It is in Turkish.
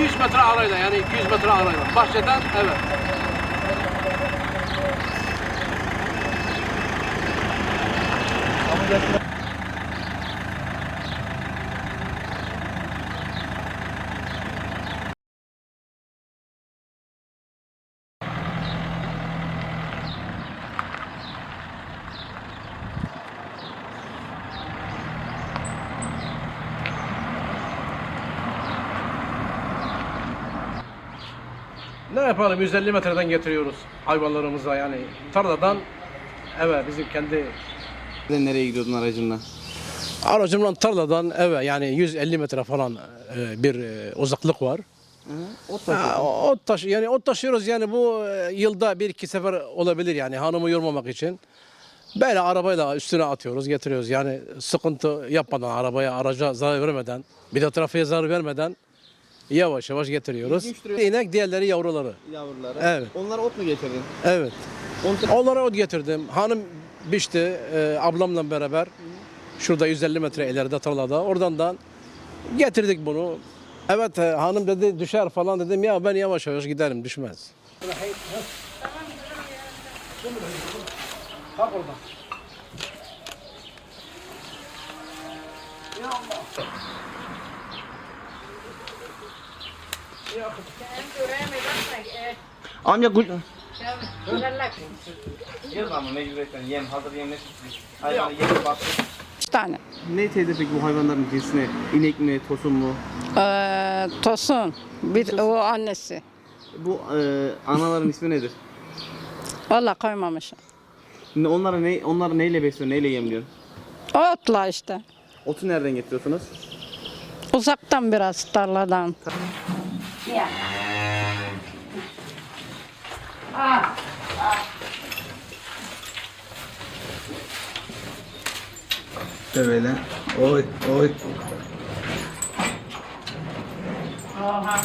100 metre arayla yani 200 metre arayla. Bahçeden evet. Ne yapalım 150 metreden getiriyoruz hayvanlarımıza yani tarladan eve bizim kendi nereye gidiyordun aracınla? aracımla tarladan eve yani 150 metre falan e, bir e, uzaklık var. Ot Ha, ot taşı yani ot taşıyoruz yani bu e, yılda bir iki sefer olabilir yani hanımı yormamak için. Böyle arabayla üstüne atıyoruz, getiriyoruz. Yani sıkıntı yapmadan arabaya, araca zarar vermeden, bir de trafiğe zarar vermeden yavaş yavaş getiriyoruz. İlginç duruyor. İnek diğerleri yavruları. Yavruları. Evet. Onlara ot mu getirdin? Evet. On- Onlara ot getirdim. Hanım biçti e, ablamla beraber. Şurada 150 metre ileride tarlada. Oradan da getirdik bunu. Evet e, hanım dedi düşer falan dedim ya ben yavaş yavaş giderim düşmez. Amca. Üç Yem ama mecburiyetten yem, hazır yem ne Hayvana yem bak. tane. Ne teyze peki bu hayvanların cinsi ne? İnek mi, tosun mu? Ee, tosun. Bir o annesi. Bu e, anaların ismi nedir? Valla koymamışım. Ne, onlara ne, onları neyle besliyor, neyle yemliyor? Otla işte. Otu nereden getiriyorsunuz? Uzaktan biraz tarladan. Kìa ah Trời ơi đó Ôi ôi. Ờ ha